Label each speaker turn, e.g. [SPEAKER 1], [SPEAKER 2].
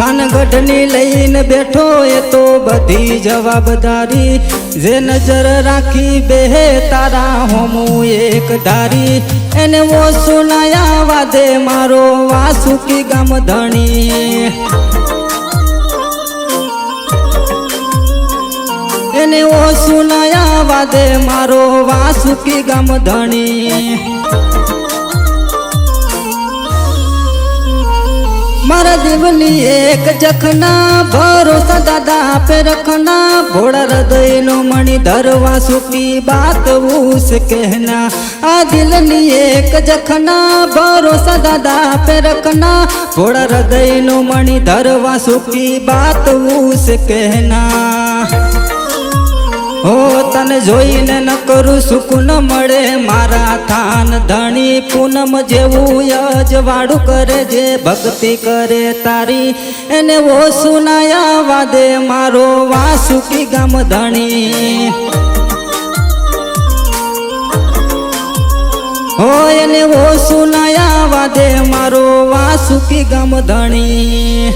[SPEAKER 1] કાનગઢની લઈને બેઠો એ તો બધી જવાબદારી. જે નજર રાખી બેહે તારા હોમું એક ધારી. એને ઓ સુનાયા વાદે મારો વાસુકી ગામ ધણી. એને ઓ સુનાયા વાદે મારો વાસુકી ગામ ધણી. મારા દેવની એક જખના, ભરોસા દાદા આપે રખના. ભોળા હૃદયનો મણી ધરવા સુકી બાત ઉસ કહેના. આ દિલની એક જખના, ભરોસા દાદા આપે રખના. ભોળા હૃદયનો મણી ધરવા સુકી બાત ઉસ કહેના. હો, તને જોઈને ન કરું સુકુન મળે. મારા થાન ધણી પૂનમ જેવું યજવાડું કરે જે ભક્તિ કરે તારી. એને ઓ સુનાયા વાદે મારો વાસુકી ગામ ધણી. હો, એને ઓ સુનાયા વાદે મારો વાસુકી ગામ ધણી.